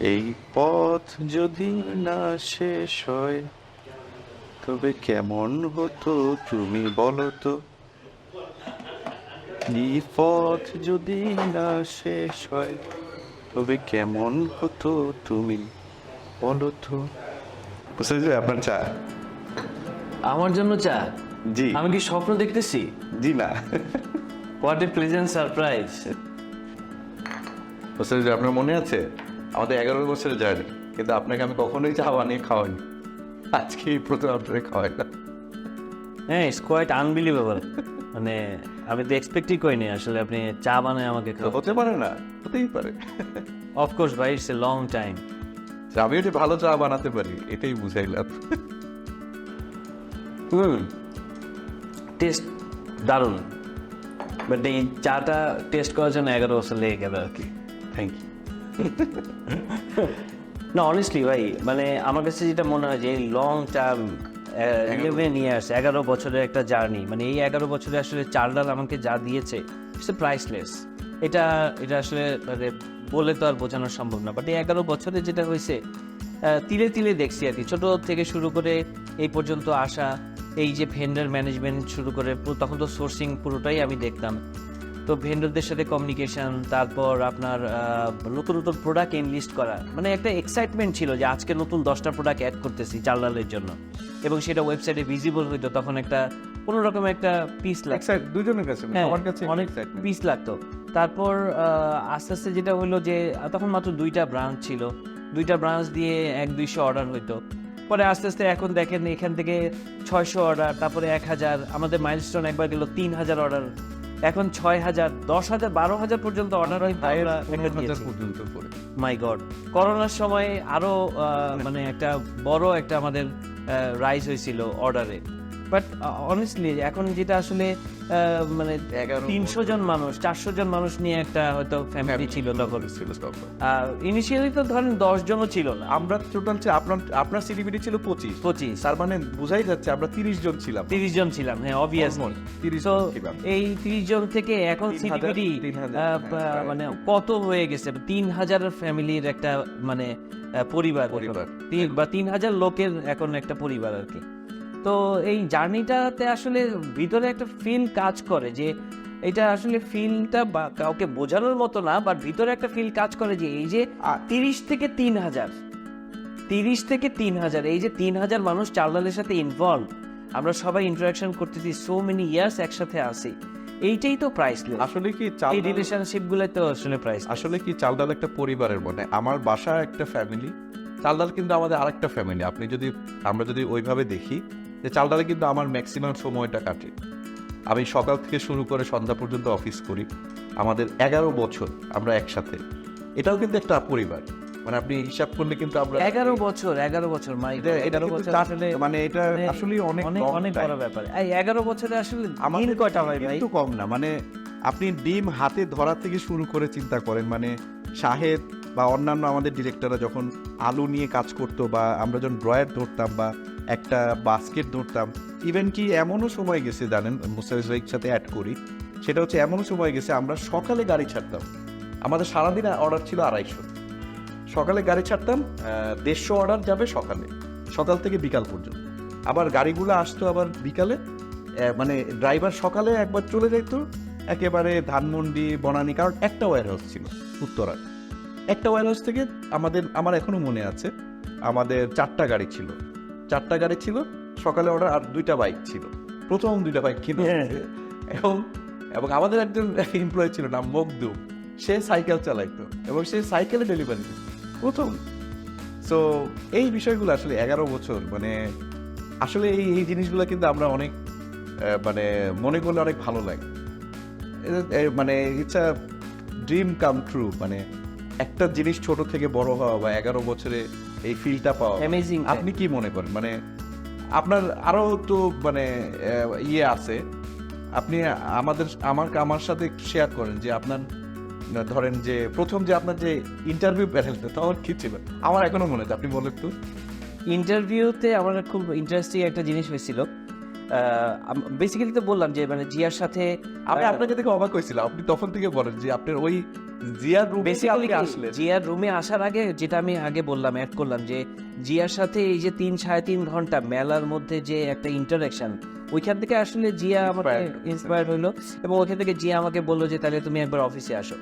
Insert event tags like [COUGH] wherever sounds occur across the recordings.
এই পথ যদি না শেষ হয় তবে কেমন হতো তুমি বলো তো? এই পথ যদি না শেষ হয় তবে কেমন হতো তুমি বলো তো? বুঝতে আপনার চা। আমার জন্য চা? জি। আমি কি স্বপ্ন দেখতেছি? জি না। হোয়াট এ প্লেজেন্ট সারপ্রাইজ বুঝতে আপনার মনে আছে? আমাদের এগারো বছরের জার্নি কিন্তু আপনাকে আমি কখনোই চা বানিয়ে খাওয়াইনি। আজকে এই প্রথম আপনাকে খাওয়াইলাম হ্যাঁ ইটস কোয়াইট আনবিলিভেবল মানে আমি তো এক্সপেক্টই করিনি আসলে আপনি চা বানায় আমাকে হতে পারে না হতেই পারে। অফকোর্স ভাই ইটস এ লং টাইম যে আমিও যে ভালো চা বানাতে পারি এটাই বুঝাইলাম। হুম টেস্ট দারুণ। বাট এই চাটা টেস্ট করার জন্য এগারো বছর লেগে গেল আর কি। থ্যাংক ইউ না অনেস্টলি ভাই মানে আমার কাছে যেটা মনে হয় যে এই লং টার্ম ইলেভেন ইয়ার্স এগারো বছরের একটা জার্নি মানে এই এগারো বছরে আসলে চার ডাল আমাকে যা দিয়েছে ইটস প্রাইসলেস এটা এটা আসলে মানে বলে তো আর বোঝানো সম্ভব না বাট এই এগারো বছরে যেটা হয়েছে তিলে তিলে দেখছি আর কি। ছোট থেকে শুরু করে এই পর্যন্ত আসা এই যে ভেন্ডার ম্যানেজমেন্ট শুরু করে তখন তো সোর্সিং পুরোটাই আমি দেখতাম। তো ভেন্ডরদের সাথে কমিউনিকেশন তারপর আপনার নতুন নতুন প্রোডাক্ট এনলিস্ট করা। মানে একটা এক্সাইটমেন্ট ছিল যে আজকে নতুন দশটা প্রোডাক্ট অ্যাড করতেছি চালডালের জন্য। এবং সেটা ওয়েবসাইটে ভিজিবল হইতো তখন একটা কোনো রকম একটা পিস লাগতো। দুজনের কাছে হ্যাঁ, আমার কাছে অনেক পিস লাগতো। তারপর আস্তে আস্তে যেটা হলো যে তখন মাত্র দুইটা ব্রাঞ্চ ছিল। দুইটা ব্রাঞ্চ দিয়ে এক দুইশো অর্ডার হইতো। পরে আস্তে আস্তে এখন দেখেন এখান থেকে ছয়শো অর্ডার তারপরে এক হাজার। আমাদের মাইলস্টোন একবার গেল তিন হাজার অর্ডার এখন ছয় হাজার দশ হাজার বারো হাজার পর্যন্ত অর্ডার পর্যন্ত পড়ে মাই গড করোনার সময় আরও আহ, মানে একটা বড় একটা আমাদের রাইজ হয়েছিল অর্ডারে বাট অনেস্টলি এখন যেটা আসলে মানে তিনশো জন মানুষ চারশো জন মানুষ নিয়ে একটা হয়তো ফ্যামিলি ছিল তখন। ছিল তখন। ইনিশিয়ালি তো ধরেন দশ জনও ছিল না। আমরা টোটাল আপনার আপনার সিডিপিটি ছিল পঁচিশ। পঁচিশ। তার মানে বোঝাই যাচ্ছে আমরা তিরিশ জন ছিলাম। তিরিশ জন ছিলাম হ্যাঁ অবভিয়াসলি Almost 30 তো জন ছিলাম। এই তিরিশ জন থেকে এখন হাজার, হ্যাঁ। মানে কত হয়ে গেছে? তিন হাজার ফ্যামিলির একটা মানে পরিবার পরিবার। তিন বা তিন হাজার লোকের এখন একটা পরিবার আর কি। তো এই জার্নিটাতে আসলে ভিতরে একটা ফিল কাজ করে যে এটা আসলে ফিলটা বা কাউকে বোঝানোর মতো না বাট ভিতরে একটা ফিল কাজ করে যে এই যে তিরিশ থেকে তিন হাজার তিরিশ থেকে তিন হাজার এই যে তিন হাজার মানুষ চালডালের সাথে ইনভলভ আমরা সবাই ইন্টারাকশন করতেছি সো মেনি ইয়ার্স একসাথে আসি এইটাই তো প্রাইস আসলে কি চাল এই রিলেশনশিপগুলো তো আসলে প্রাইস আসলে কি চালডাল একটা পরিবারের মনে আমার বাসা একটা ফ্যামিলি চালডাল কিন্তু আমাদের আরেকটা ফ্যামিলি আপনি যদি আমরা যদি ওইভাবে দেখি যে চালডালে কিন্তু আমার ম্যাক্সিমাম সময়টা কাটে। আমি সকাল থেকে শুরু করে সন্ধ্যা পর্যন্ত অফিস করি। আমাদের এগারো বছর আমরা একসাথে। এটাও কিন্তু একটা পরিবার। মানে আপনি হিসাব করলে কিন্তু আমরা এগারো বছর এগারো বছর এগারো বছর আসলে মানে এটা মানে আসলে অনেক অনেক বড় ব্যাপার। এই এগারো বছরে আসলে আমাদের কয়টা হয় ভাই? কিন্তু কম না। মানে আপনি ডিম হাতে ধরা থেকে শুরু করে চিন্তা করেন। মানে শাহেদ বা অন্যান্য আমাদের ডিরেক্টররা যখন আলু নিয়ে কাজ করতো বা আমরা যখন ড্রয়ার ধরতাম বা একটা বাস্কেট ধরতাম ইভেন কি এমনও সময় গেছে জানেন, মুস্তাফিজ ভাইয়ের সাথে অ্যাড করি, সেটা হচ্ছে এমনও সময় গেছে আমরা সকালে গাড়ি ছাড়তাম। আমাদের সারাদিন অর্ডার ছিল আড়াইশো। সকালে গাড়ি ছাড়তাম দেড়শো অর্ডার যাবে সকালে, সকাল থেকে বিকাল পর্যন্ত। আবার গাড়িগুলো আসতো আবার বিকালে মানে ড্রাইভার সকালে একবার চলে যেত একেবারে ধানমন্ডি, বনানি, কারণ একটা ওয়ার হাউস ছিল উত্তরার একটা ওয়ার হাউস থেকে আমাদের আমার এখনও মনে আছে আমাদের চারটা গাড়ি ছিল। চারটা গাড়ি ছিল সকালে অর্ডার আর দুইটা বাইক ছিল। প্রথম দুইটা বাইক কিনে হ্যাঁ। এবং এবং আমাদের একজন এমপ্লয় ছিল নাম মকদুম। সে সাইকেল চালাইতো এবং সে সাইকেলে ডেলিভারি দিত। প্রথম। সো এই বিষয়গুলো আসলে এগারো বছর মানে আসলে এই এই জিনিসগুলো কিন্তু আমরা অনেক মানে মনে করলে অনেক ভালো লাগে। মানে it's a dream come true মানে একটা জিনিস ছোট থেকে বড় হওয়া বা এগারো বছরে এই ফিলটা পাওয়া time. আপনি কি মনে করেন? মানে আপনার আরও তো মানে ইয়ে আছে। আপনি আমাদের আমার আমার সাথে শেয়ার করেন যে আপনার ধরেন যে প্রথম যে আপনার যে ইন্টারভিউ প্যানেলটা তখন কি ছিল? আমার এখনও মনে আছে আপনি বলেন তো ইন্টারভিউতে আমার খুব ইন্টারেস্টিং একটা জিনিস হয়েছিল। বেসিক্যালি তো বললাম যে মানে জিয়ার সাথে আমি আপনাকে দেখে অবাক হয়েছিলাম। আপনি তখন থেকে বলেন যে আপনার ওই জিয়ার রুমে বেসিক্যালি আসলেন? জিয়ার রুমে আসার আগে যেটা আমি আগে বললাম অ্যাড করলাম যে জিয়ার সাথে এই যে তিন সাড়ে তিন ঘণ্টা মেলার মধ্যে যে একটা ইন্টারাকশন ওইখান থেকে আসলে জিয়া আমাকে ইন্সপায়ার হলো এবং ওইখান থেকে জিয়া আমাকে বলল যে তাহলে তুমি একবার অফিসে আসো।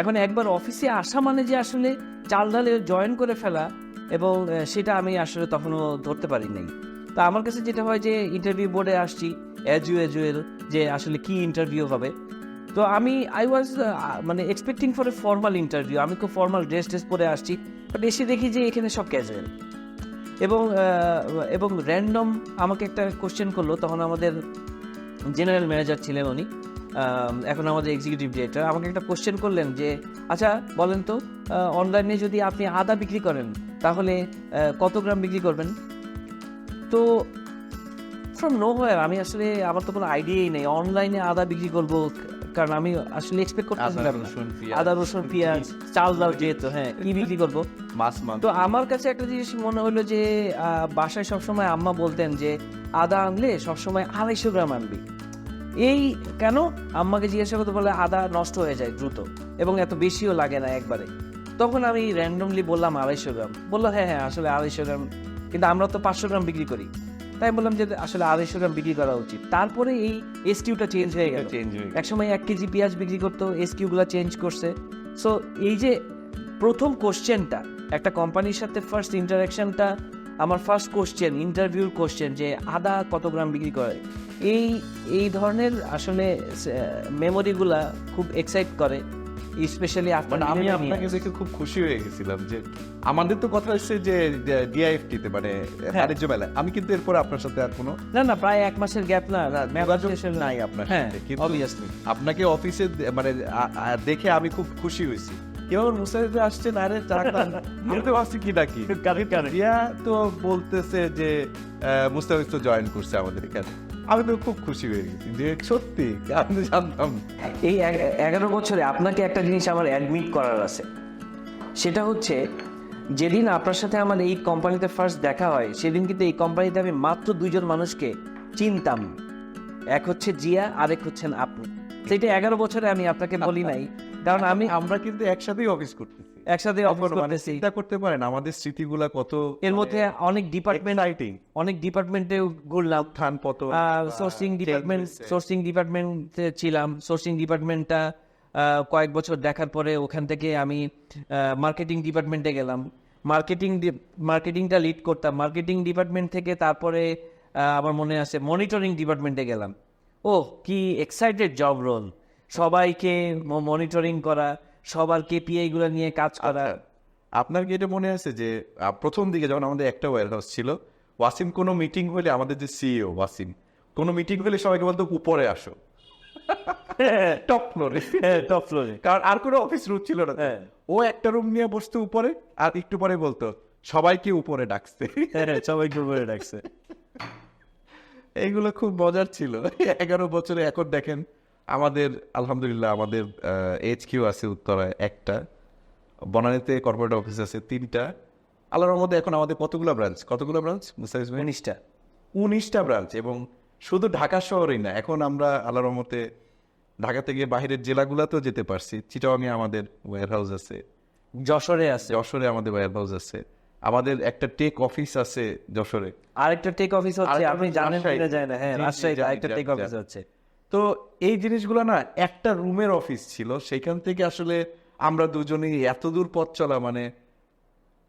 এখন একবার অফিসে আসা মানে যে আসলে চাল ডালে জয়েন করে ফেলা এবং সেটা আমি আসলে তখনও ধরতে পারি নাই। তা আমার কাছে যেটা হয় যে ইন্টারভিউ বোর্ডে আসছি অ্যাজ ইউ যে আসলে কি ইন্টারভিউ হবে। তো আমি আই ওয়াজ মানে expecting for a formal interview আমি খুব ফর্মাল ড্রেস ড্রেস পরে আসছি। বাট এসে দেখি যে এখানে সব ক্যাজুয়াল এবং এবং র্যান্ডম আমাকে একটা কোশ্চেন করল। তখন আমাদের জেনারেল ম্যানেজার ছিলেন উনি। এখন আমাদের এক্সিকিউটিভ ডিরেক্টর আমাকে একটা কোশ্চেন করলেন যে আচ্ছা বলেন তো অনলাইনে যদি আপনি আদা বিক্রি করেন, তাহলে কত গ্রাম বিক্রি করবেন? তো ফ্রম নো হোয়ার আমি আসলে, আমার তো কোনো আইডিয়াই নেই। অনলাইনে আদা বিক্রি করব কারণ আমি আসলে এক্সপেক্ট করতেছিলাম না। আদা রসুন পেঁয়াজ চাল ডাল যেহেতু হ্যাঁ কি [LAUGHS] বিক্রি করব? মাছ মাংস। তো আমার কাছে একটা জিনিস মনে হলো যে বাসায় সবসময় আম্মা বলতেন যে আদা আনলে সবসময় আড়াইশো গ্রাম আনবি। এই কেন? আম্মাকে জিজ্ঞাসা করতে বলে আদা নষ্ট হয়ে যায় দ্রুত এবং এত বেশিও লাগে না একবারে। তখন আমি র্যান্ডমলি বললাম আড়াইশো গ্রাম। বলল হ্যাঁ হ্যাঁ আসলে আড়াইশো গ্রাম কিন্তু আমরা তো পাঁচশো গ্রাম বিক্রি করি। তাই বললাম যে আসলে আড়াইশো গ্রাম বিক্রি করা উচিত। তারপরে এই এসকিউটা চেঞ্জ হয়ে গেল। একসময় এক কেজি পেঁয়াজ বিক্রি করতো এসকিউগুলো চেঞ্জ করছে। সো এই যে প্রথম কোশ্চেনটা একটা কোম্পানির সাথে ফার্স্ট ইন্টারাকশনটা আমার ফার্স্ট কোশ্চেন ইন্টারভিউর কোশ্চেন যে আদা কত গ্রাম বিক্রি করে? এই এই ধরনের আসলে মেমোরিগুলা খুব এক্সাইট করে। স্পেশালি মানে আমি আপনাকে দেখে খুব খুশি হয়ে গেছিলাম যে আমাদের তো কথা হচ্ছে যে ডিআইএফটি তে মানে বাণিজ্য মেলা আমি কিন্তু এরপর আপনার সাথে আর কোনো না না প্রায় এক মাসের গ্যাপ না যোগাযোগ নাই আপনার হ্যাঁ সাথে। কিন্তু অবভিয়াসলি আপনাকে অফিসে মানে দেখে আমি খুব খুশি হয়েছি। এবার মুসাইদে আসছে না রে চাকরান [LAUGHS] আমি তো ভাবছি কি [LAUGHS] রিয়া তো বলতেছে যে মুস্তাফিজ তো জয়েন করছে আমাদের এখানে। আমি তো খুব খুশি হয়ে গেছি যে সত্যি আমি তো জানতাম। এই এগারো বছরে আপনাকে একটা জিনিস আমার অ্যাডমিট করার আছে। সেটা হচ্ছে যেদিন আপনার সাথে আমার এই কোম্পানিতে ফার্স্ট দেখা হয় সেদিন কিন্তু এই কোম্পানিতে আমি মাত্র দুইজন মানুষকে চিনতাম। এক হচ্ছে জিয়া আরেক হচ্ছেন আপনি সেটা এগারো বছরে আমি আপনাকে বলি নাই। কারণ আমি আমরা কিন্তু একসাথেই অফিস করতেছি। একসাথে অফিস মানে করতেছি। চিন্তা করতে পারেন আমাদের স্মৃতিগুলা কত এর মধ্যে অনেক ডিপার্টমেন্ট এক্সাইটিং অনেক ডিপার্টমেন্টে ঘুরলাম। থান পতন সোর্সিং ডিপার্টমেন্ট সোর্সিং ডিপার্টমেন্টে ছিলাম। সোর্সিং ডিপার্টমেন্টটা কয়েক বছর দেখার পরে ওখান থেকে আমি মার্কেটিং ডিপার্টমেন্টে গেলাম। মার্কেটিং মার্কেটিংটা লিড করতাম। মার্কেটিং ডিপার্টমেন্ট থেকে তারপরে আহ, আমার মনে আছে মনিটরিং ডিপার্টমেন্টে গেলাম। ও কি এক্সাইটেড জব রোল সবাইকে মনিটরিং করা সবার কেপিআই গুলো নিয়ে কাজ করা। আচ্ছা, আপনার কি এটা মনে আছে যে প্রথম দিকে যখন আমাদের একটা ওয়ার হাউস ছিল ওয়াসিম কোনো মিটিং হলে আমাদের যে সিইও ওয়াসিম কোনো মিটিং হলে সবাইকে বলতো উপরে আসো। টপ ফ্লোরে টপ ফ্লোরে কারণ আর কোনো অফিস রুম ছিল না। হ্যাঁ। ও একটা রুম নিয়ে বসতো উপরে আর একটু পরে বলতো সবাইকে উপরে ডাকছে। সবাইকে উপরে ডাকছে। এইগুলো খুব মজার ছিল। এগারো বছরে এখন দেখেন আমাদের আলহামদুলিল্লাহ আমাদের এইচ কিউ আছে উত্তরায় একটা বনানীতে কর্পোরেট অফিস আছে তিনটা। আল্লাহর মধ্যে এখন আমাদের কতগুলো ব্রাঞ্চ কতগুলো ব্রাঞ্চ মুস্তাফিজ উনিশটা। উনিশটা ব্রাঞ্চ এবং শুধু ঢাকা শহরেই না এখন আমরা আল্লাহর মতে ঢাকা থেকে বাইরের জেলাগুলোতেও যেতে পারছি। চিটাগাংয়ে আমাদের ওয়্যার হাউস আছে। যশোরে আছে। যশোরে আমাদের ওয়্যার হাউস আছে। আমাদের একটা টেক অফিস আছে যশোরে। আরেকটা টেক অফিস হচ্ছে আপনি জানেন যায় না। হ্যাঁ রাজশাহীতে আরেকটা টেক অফিস। হচ্ছে। তো এই জিনিসগুলো না একটা রুমের অফিস ছিল সেখান থেকে আসলে আমরা দুজনেই এত দূর পথ চলা মানে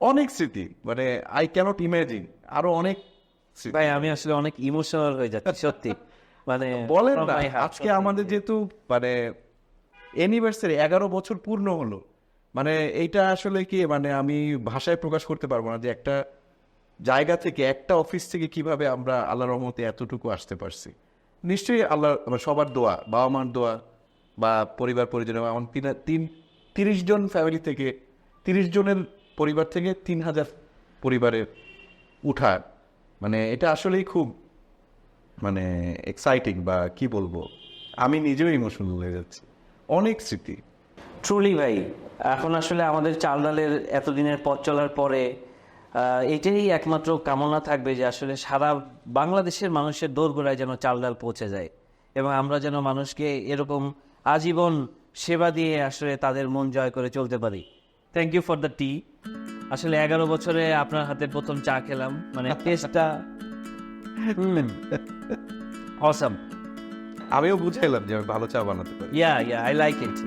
অনেক স্মৃতি মানে আই ক্যানট ইমাজিন আরও অনেক ভাই আমি আসলে অনেক ইমোশনাল হয়ে যাচ্ছি [LAUGHS] সত্যি। মানে বলেন না আজকে আমাদের যেহেতু মানে অ্যানিভার্সারি এগারো বছর পূর্ণ হলো মানে এইটা আসলে কি মানে আমি ভাষায় প্রকাশ করতে পারব না যে একটা জায়গা থেকে একটা অফিস থেকে কীভাবে আমরা আল্লাহ রহমতে এতটুকু আসতে পারছি। নিশ্চয়ই আল্লাহ সবার দোয়া বাবা মার দোয়া বা পরিবার পরিজন আমার তিন তিন, তিরিশ জন ফ্যামিলি থেকে, তিরিশ জনের পরিবার থেকে তিন হাজার পরিবারের উঠার মানে এটা আসলেই খুব মানে এক্সাইটিং বা কি বলব? আমি নিজেও ইমোশনাল হয়ে যাচ্ছি। অনেক স্মৃতি। ট্রুলি ভাই, এখন আসলে আমাদের চাল ডালের এতদিনের পথ চলার পরে এটাই একমাত্র কামনা থাকবে যে আসলে সারা বাংলাদেশের মানুষের দোরগোড়ায় যেন চাল ডাল পৌঁছে যায় এবং আমরা যেন মানুষকে এরকম আজীবন সেবা দিয়ে আসলে তাদের মন জয় করে চলতে পারি। থ্যাংক ইউ ফর দ্য টি আসলে এগারো বছরে আপনার হাতে প্রথম চা খেলাম মানে [LAUGHS] টেস্টটা অসাম আমিও বুঝাইলাম যে আমি ভালো চা বানাতে পারি। ইয়া ইয়া আই লাইক ইট